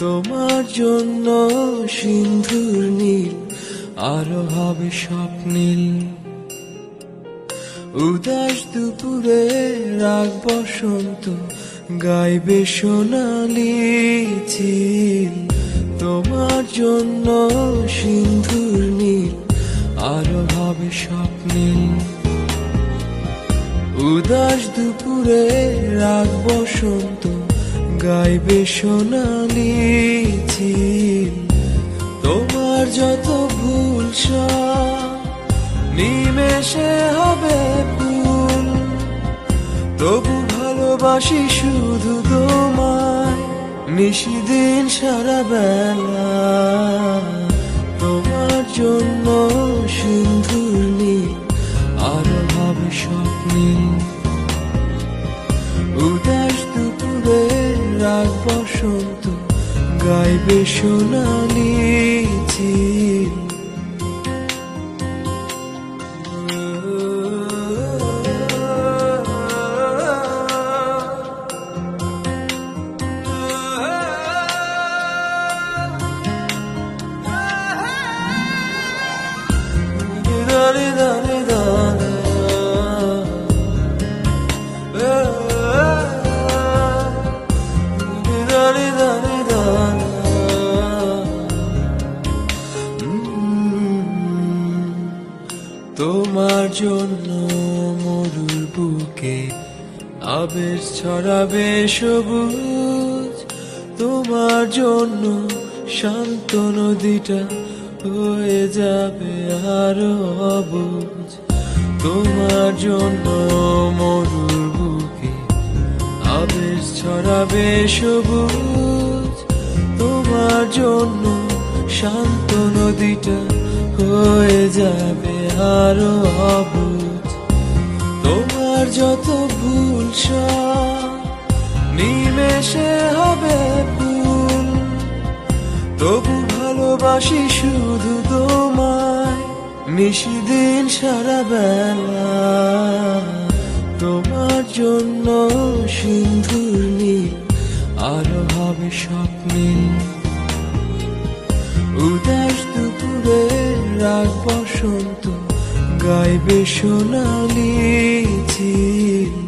তোমার জন্য সিন্ধুর নীল আরও হবে স্বপ্নীল উদাস দুপুরে রাগ বসন্ত, গাইবে সোনালি চিল তোমার জন্য সিন্ধুর নীল আরও হবে স্বপ্নীল উদাস দুপুরে রাগ বসন্ত গাইবে সোনালি চিল তোমার যত ভুল নিমেষে হবে ফুল। তবু ভালোবাসি শুধু তোমায়, নিশিদিন সারা বেলা। রাগ বসন্ত গাইবে সোনালি চিল তোমার জন্য মরুর বুকে আবেশ ছড়াবে সবুজ। তোমার জন্য শান্ত নদীটা হয়ে যাবে আরও অবুজ। তোমার জন্য মরুর বুকে আবেশ ছড়াবে সবুজ। তোমার জন্য শান্ত নদীটা হয়ে যাবে আরও অবুজ তোমার যত ভুল নিমেষে হবে ফুল তবু ভালোবাসি শুধু তোমায়, নিশিদিন সারা বেলা। তোমার জন্য সিন্ধুর নীল আরও হবে স্বপ্নীল উদাস দুপুরে রাগ বসন্ত গাইবে সোনালি চিল।